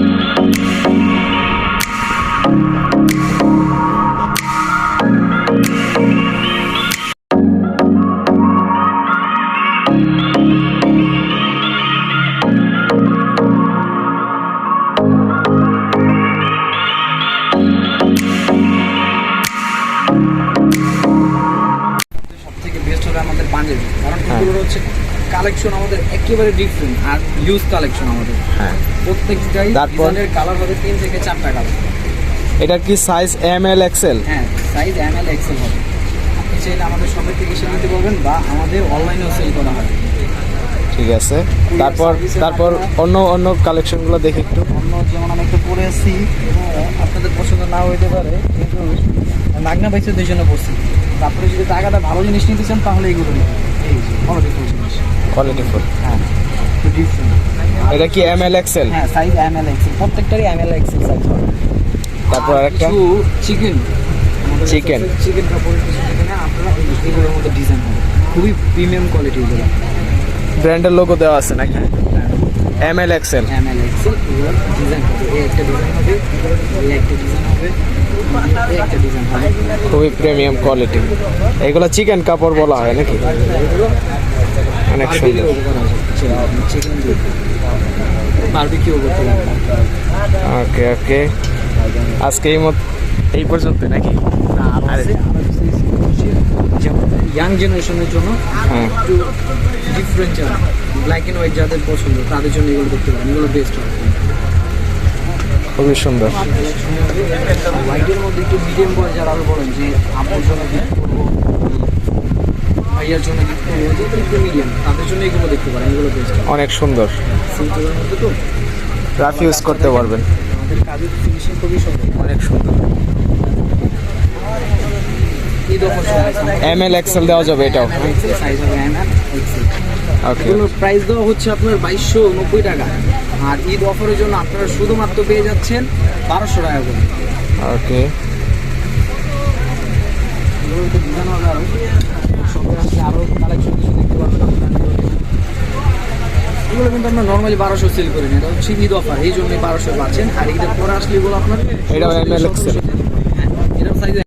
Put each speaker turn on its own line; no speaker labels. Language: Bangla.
Thank you. কালেকশন আমাদের একেবারে ডিফারেন্ট আর ইউজ কালেকশন আমাদের।
হ্যাঁ।
প্রত্যেকটাই
তারপর?
ডিজাইনের কালার হবে তিন থেকে চারটা কালার
এটা কি সাইজ এম এল এক্সেল
হ্যাঁ সাইজ এম এল এক্সেল হবে। আপনি চাইলে আমাদের শপের থেকে এসে নিতে পারবেন বা আমাদের অনলাইনেও সেল করা হয়।
ঠিক আছে। তারপর তারপর অন্য অন্য কালেকশনগুলো দেখি একটু।
অন্য যেমন আমি একটু পরে আসছি আপনাদের পছন্দ না হইতে পারে কিন্তু নাগনা বাইসের জন্য পড়ছি তারপরে যদি টাকাটা ভালো জিনিস নিতে চান তাহলে এইগুলো নিতে এই ভালো জিনিস।
কোয়ালিটি ফুল
হ্যাঁ
এটা কি এম এল এক্সেল
হ্যাঁ সাইজ এম এল এক্সেল প্রত্যেকটারই এম এল এক্সেল সাইজ হবে।
তারপর?
কিছু চিকেন চিকেন আপনারা এগুলোর মধ্যে ডিজাইন হবে খুবই প্রিমিয়াম কোয়ালিটি এগুলো।
ব্র্যান্ডের লোগো দেওয়া আছে নাকি? M L XL
M L XL design হবে এই একটা ডিজাইন হবে এই একটা ডিজাইন হবে এই একটা ডিজাইন হবে।
খুবই প্রিমিয়াম কোয়ালিটি এগুলো চিকেন কাপড় বলা হয় নাকি?
এগুলো
অনেক সুন্দর
করতে
ওকে ওকে আজকে এই মত এই পর্যন্ত নাকি?
ইয়াং জেনারেশনের জন্য
হ্যাঁ।
একটু ডিফারেন্ট ব্ল্যাক অ্যান্ড হোয়াইট যাদের পছন্দ তাদের জন্য এগুলো দেখতে পারেন। এগুলো বেস্ট হবে।
খুবই সুন্দর।
হোয়াইটের মধ্যে একটু মিডিয়াম বয় যারা বলেন যে আমার জন্য ভাইয়ার জন্য গিফট করব একটু মিডিয়াম তাদের জন্য এগুলো দেখতে পারেন এগুলো বেস্ট
অনেক সুন্দর।
সিম্পলের মধ্যে তো
রাফ ইউজ করতে পারবেন।
আমাদের কাজের ফিনিশিং খুবই সুন্দর।
অনেক সুন্দর। এম এল এক্সেল দেওয়া যাবে এটাও।
এগুলোর প্রাইস দেওয়া হচ্ছে আপনার বাইশশো নব্বই টাকা। আর ঈদ অফারের জন্য আপনারা শুধুমাত্র পেয়ে যাচ্ছেন বারোশো টাকা করে।
ওকে
কালেকশন কিছু দেখতে পারবেন এগুলো কিন্তু আমরা নর্মালি বারোশো সেল করি না এটা হচ্ছে ঈদ অফার এই জন্যই বারোশো পাচ্ছেন আর ঈদের পরে আসলে এগুলো আপনার
এটাও সাইজ